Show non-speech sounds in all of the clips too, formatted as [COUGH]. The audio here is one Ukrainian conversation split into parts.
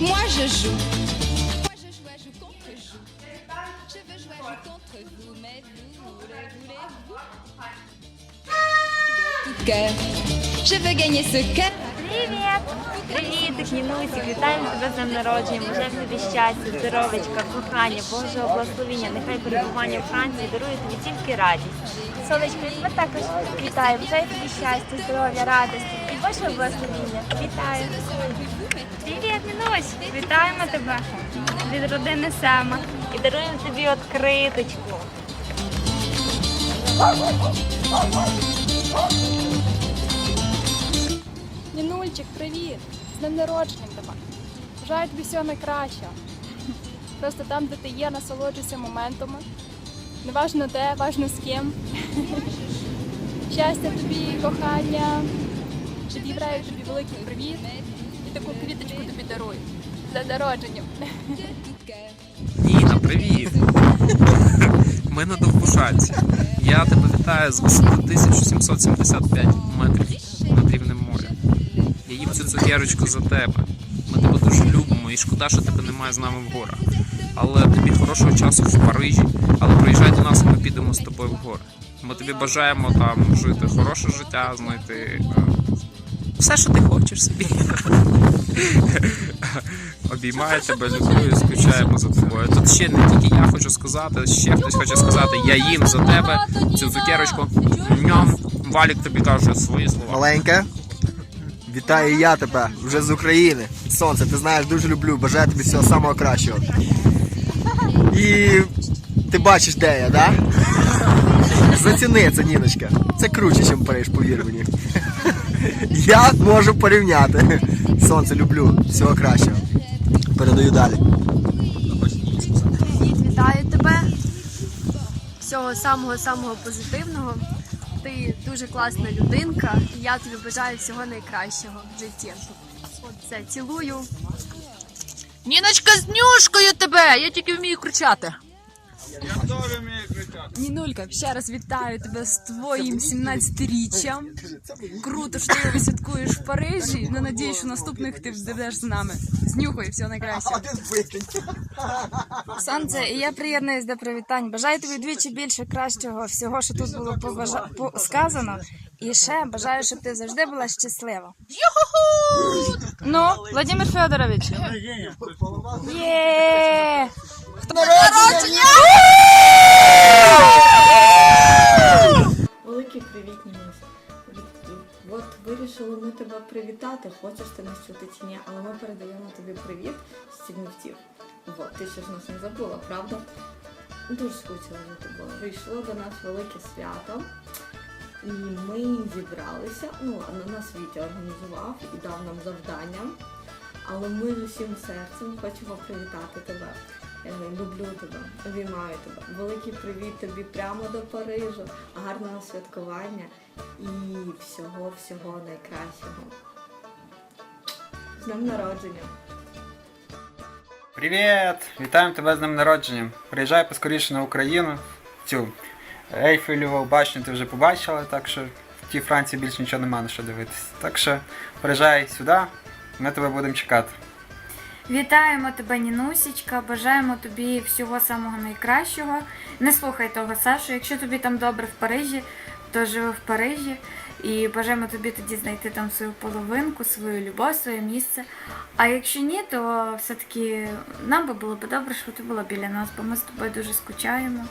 Moi je joue. Moi je joue, je joue contre joue. Je veux jouer, je joue contre vous, mais vous, voulez, voulez-vous De tout cœur, je veux gagner ce cœur. Привіт! Привіт, Нінусік, вітаємо тебе з днем народження. Бажаю тобі щастя, здоров'ячка, кохання, Божого благословення. Нехай перебування в Франції дарує тобі тільки радість. Сонечко, тебе також вітаю. Бажаю тобі щастя, здоров'я, радості і Божого благословення. Вітаю. Привіт, Нінусь! Вітаємо тебе від родини Сема. І даруємо тобі відкриточку. Нінульчик, привіт! З днем народженням тебе! Бажаю тобі всього найкращого. Просто там, де ти є, насолоджуйся моментами. Неважно де, важно з ким. Щастя тобі, кохання. Відібраю тобі великий привіт таку квіточку тобі дарую. З днем народженням. Ніна, привіт! Ми на Довбушанці. Я тебе вітаю з висоти 1775 метрів над рівнем моря. Я їм цю цукерочку за тебе. Ми тебе дуже любимо і шкода, що тебе немає з нами в горах. Але тобі хорошого часу в Парижі, але приїжджай до нас, і ми підемо з тобою в гори. Ми тобі бажаємо там жити хороше життя, знайти е, все, що ти хочеш собі. [LAUGHS] Обіймаю тебе, люблю і скучаємо за тобою. Тут ще не тільки я хочу сказати, ще хтось хоче сказати, я їм за тебе цю цукерочку. Ньом. Валік тобі каже свої слова. Маленька. Вітаю я тебе вже з України. Сонце, ти знаєш, дуже люблю. Бажаю тобі всього самого кращого. І ти бачиш, де я, да? Заціни це, Ніночка. Це круче, ніж Париж, повір мені. Я можу порівняти. Сонце, люблю. Всього кращого. Передаю далі. Привіт, вітаю тебе. Всього самого самого позитивного. Ти дуже класна людинка, і я тобі бажаю всього найкращого в житті. Все, цілую. Ніночка з нюшкою тебе! Я тільки вмію кричати. Нінулька, ще раз вітаю тебе з твоїм 17-річчям. Круто, що ти його святкуєш в Парижі. Ну, надіюсь, що наступних ти будеш з нами. Знюхай, все найкраще. Сонце, і я приєднуюсь до привітань. Бажаю тобі двічі більше кращого всього, що тут було побажа... по... сказано. І ще бажаю, щоб ти завжди була щаслива. Ну, Владимир Федорович. Є! Великий привіт, Нінусь. От вирішили ми тебе привітати, хочеш ти нас чути чи ні, але ми передаємо тобі привіт з Чернівців. От, ти ще ж нас не забула, правда? Дуже скучила за тобою. Прийшло до нас велике свято, і ми зібралися. Ну, нас Вітя організував і дав нам завдання. Але ми з усім серцем хочемо привітати тебе. Е, Люблю тебе, обіймаю тебе. Великий привіт тобі прямо до Парижу, гарного святкування і всього-всього найкращого. З днем народження! Привіт! Вітаємо тебе з днем народження. Приїжджай поскоріше на Україну. Цю Ейфелеву башню ти вже побачила, так що в тій Франції більше нічого нема на що дивитися. Так що приїжджай сюди, ми тебе будемо чекати. Вітаємо тебе, Нінусічка, бажаємо тобі всього самого найкращого. Не слухай того Сашу. Якщо тобі там добре в Парижі, то живи в Парижі. І бажаємо тобі тоді знайти там свою половинку, свою любов, своє місце. А якщо ні, то все-таки нам би було б добре, щоб ти була біля нас, бо ми з тобою дуже скучаємо.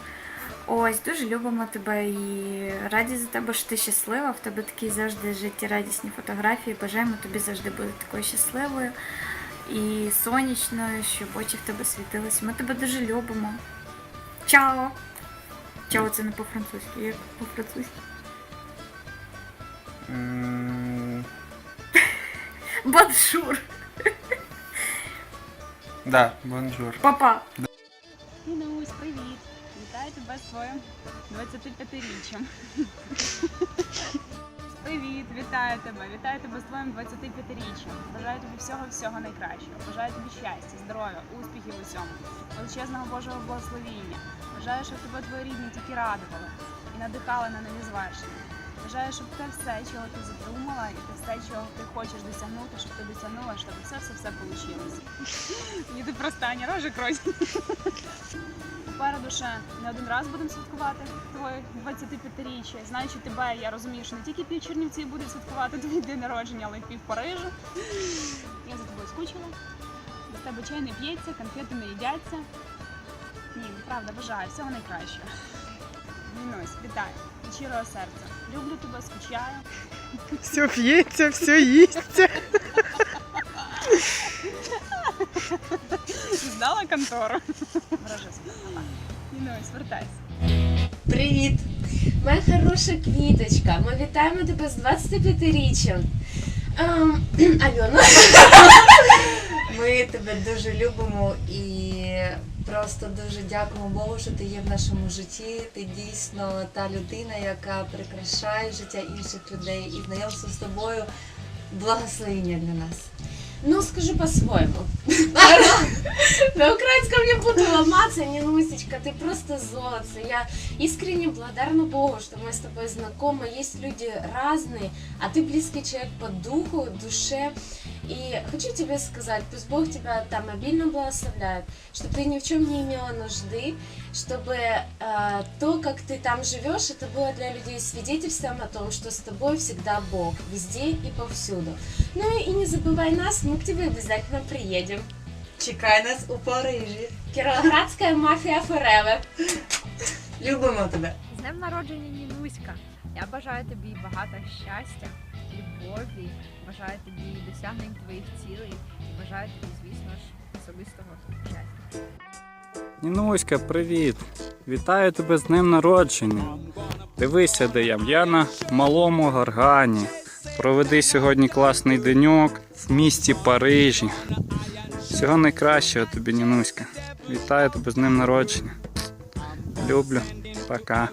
Ось, дуже любимо тебе і раді за тебе, що ти щаслива. В тебе такі завжди життєрадісні фотографії. Бажаємо тобі завжди бути такою щасливою і сонячною, щоб очі в тебе світились. Ми тебе дуже любимо. Чао! Чао, це не по-французьки, як по-французьки. Бонжур! Да, бонжур. Папа! Твоїм 25-річчям. [LAUGHS] Привіт, вітаю тебе, вітаю тебе з твоїм 25-річчям. Бажаю тобі всього-всього найкращого. Бажаю тобі щастя, здоров'я, успіхів у всьому, величезного Божого благословіння. Бажаю, щоб тебе твої рідні тільки радували і надихали на нові звершення. Бажаю, щоб те все, чого ти задумала, і те все, чого ти хочеш досягнути, щоб ти досягнула, щоб все все все вийшло. Ні, ти просто не рожик розь. Попереду ще не один раз будемо святкувати твоє 25-річчя. Знаючи тебе, я розумію, що не тільки пів Чернівців будуть святкувати твій день народження, але й пів Парижу. Я за тобою скучила. Без тебе чай не п'ється, конфети не їдяться. Ні, правда, бажаю всього найкращого. Нінусь, вітаю. Від щирого серця. Люблю тебе, скучаю. Все п'ється, все їсться. Здала контору. Вражеся. Нінусь, вертайся. Привіт! Моя хороша квіточка. Ми вітаємо тебе з 25-річчям. Ем, [CLEARS THROAT] Альона. [LAUGHS] Ми тебе дуже любимо і просто дуже дякуємо Богу, що ти є в нашому житті. Ти дійсно та людина, яка прикрашає життя інших людей і знайомство з тобою благословення для нас. Ну, скажу по-своєму. [LAUGHS] На украинском я буду ломаться, Нинусечка, ты просто золото. Я искренне благодарна Богу, что мы с тобой знакомы. Есть люди разные, а ты близкий человек по духу, душе. И хочу тебе сказать, пусть Бог тебя там обильно благословляет, чтобы ты ни в чем не имела нужды, чтобы э, то, как ты там живешь, это было для людей свидетельством о том, что с тобой всегда Бог, везде и повсюду. Ну и не забывай нас, мы к тебе обязательно приедем. Чекай нас у Парижі. Кіровоградська мафія Фореве. Любимо тебе. З днем народження Нінуська. Я бажаю тобі багато щастя, любові, бажаю тобі досягнень твоїх цілей і бажаю тобі, звісно ж, особистого щастя. Нінуська, привіт! Вітаю тебе з днем народження. Дивися, де я. Я на малому гаргані. Проведи сьогодні класний деньок в місті Парижі. Всього найкращого тобі, Нінуська. Вітаю тебе з ним народження. Люблю. Пока.